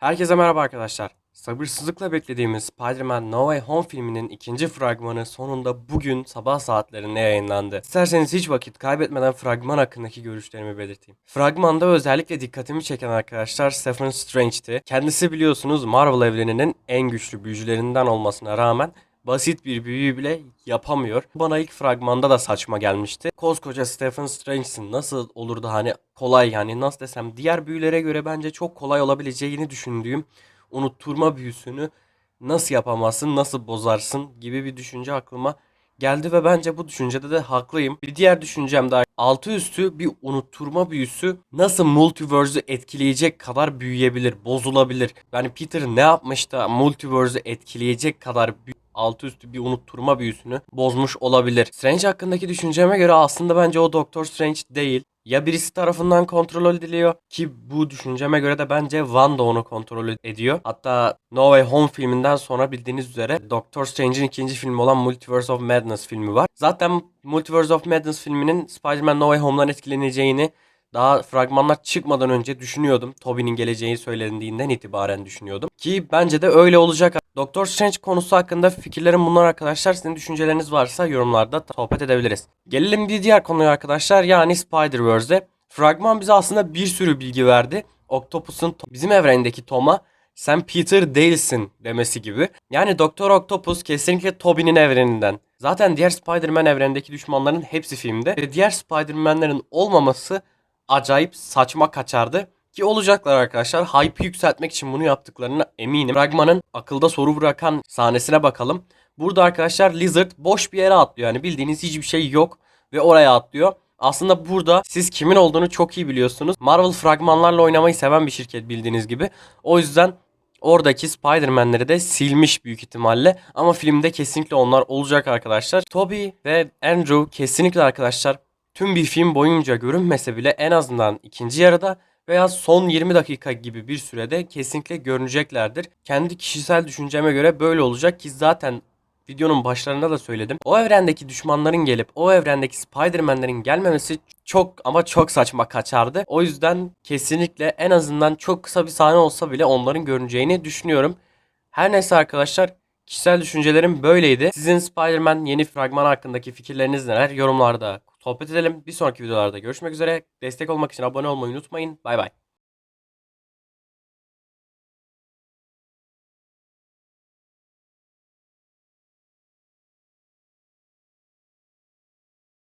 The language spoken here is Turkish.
Herkese merhaba arkadaşlar. Sabırsızlıkla beklediğimiz Spider-Man No Way Home filminin ikinci fragmanı sonunda bugün sabah saatlerinde yayınlandı. İsterseniz hiç vakit kaybetmeden fragman hakkındaki görüşlerimi belirteyim. Fragmanda özellikle dikkatimi çeken arkadaşlar Stephen Strange'ti. Kendisi biliyorsunuz Marvel evreninin en güçlü büyücülerinden olmasına rağmen basit bir büyüyü bile yapamıyor. Bana ilk fragmanda da saçma gelmişti. Koskoca Stephen Strange'sin nasıl olurdu hani kolay yani nasıl desem diğer büyülere göre bence çok kolay olabileceğini düşündüğüm unutturma büyüsünü nasıl yapamazsın, nasıl bozarsın gibi bir düşünce aklıma geldi ve bence bu düşüncede de haklıyım. Bir diğer düşüncem de altı üstü bir unutturma büyüsü nasıl multiverse'ü etkileyecek kadar büyüyebilir, bozulabilir. Yani Peter ne yapmış da multiverse'ü etkileyecek kadar büyü- altı üstü bir unutturma büyüsünü bozmuş olabilir. Strange hakkındaki düşünceme göre aslında bence o Doctor Strange değil. Ya birisi tarafından kontrol ediliyor ki bu düşünceme göre de bence Wanda onu kontrol ediyor. Hatta No Way Home filminden sonra bildiğiniz üzere Doctor Strange'in ikinci filmi olan Multiverse of Madness filmi var. Zaten Multiverse of Madness filminin Spider-Man No Way Home'dan etkileneceğini daha fragmanlar çıkmadan önce düşünüyordum. Tobey'nin geleceği söylendiğinden itibaren düşünüyordum. Ki bence de öyle olacak. Doctor Strange konusu hakkında fikirlerim bunlar arkadaşlar. Sizin düşünceleriniz varsa yorumlarda sohbet edebiliriz. Gelelim bir diğer konuya arkadaşlar. Yani Spider-Verse'e. Fragman bize aslında bir sürü bilgi verdi. Octopus'un bizim evrendeki Tom'a sen Peter değilsin demesi gibi. Yani Doktor Octopus kesinlikle Tobey'nin evreninden. Zaten diğer Spider-Man evrendeki düşmanların hepsi filmde. Ve diğer Spider-Man'lerin olmaması acayip saçma kaçardı. Ki olacaklar arkadaşlar. Hype'ı yükseltmek için bunu yaptıklarına eminim. Fragmanın akılda soru bırakan sahnesine bakalım. Burada arkadaşlar Lizard boş bir yere atlıyor. Yani bildiğiniz hiçbir şey yok ve oraya atlıyor. Aslında burada siz kimin olduğunu çok iyi biliyorsunuz. Marvel fragmanlarla oynamayı seven bir şirket bildiğiniz gibi. O yüzden oradaki Spider-Man'leri de silmiş büyük ihtimalle. Ama filmde kesinlikle onlar olacak arkadaşlar. Tobey ve Andrew kesinlikle arkadaşlar tüm bir film boyunca görünmese bile en azından ikinci yarıda veya son 20 dakika gibi bir sürede kesinlikle görüneceklerdir. Kendi kişisel düşünceme göre böyle olacak ki zaten videonun başlarında da söyledim. O evrendeki düşmanların gelip o evrendeki Spider-Man'lerin gelmemesi çok ama çok saçma kaçardı. O yüzden kesinlikle en azından çok kısa bir sahne olsa bile onların görüneceğini düşünüyorum. Her neyse arkadaşlar kişisel düşüncelerim böyleydi. Sizin Spider-Man yeni fragman hakkındaki fikirleriniz neler? Yorumlarda sohbet edelim. Bir sonraki videolarda görüşmek üzere. Destek olmak için abone olmayı unutmayın. Bay bay.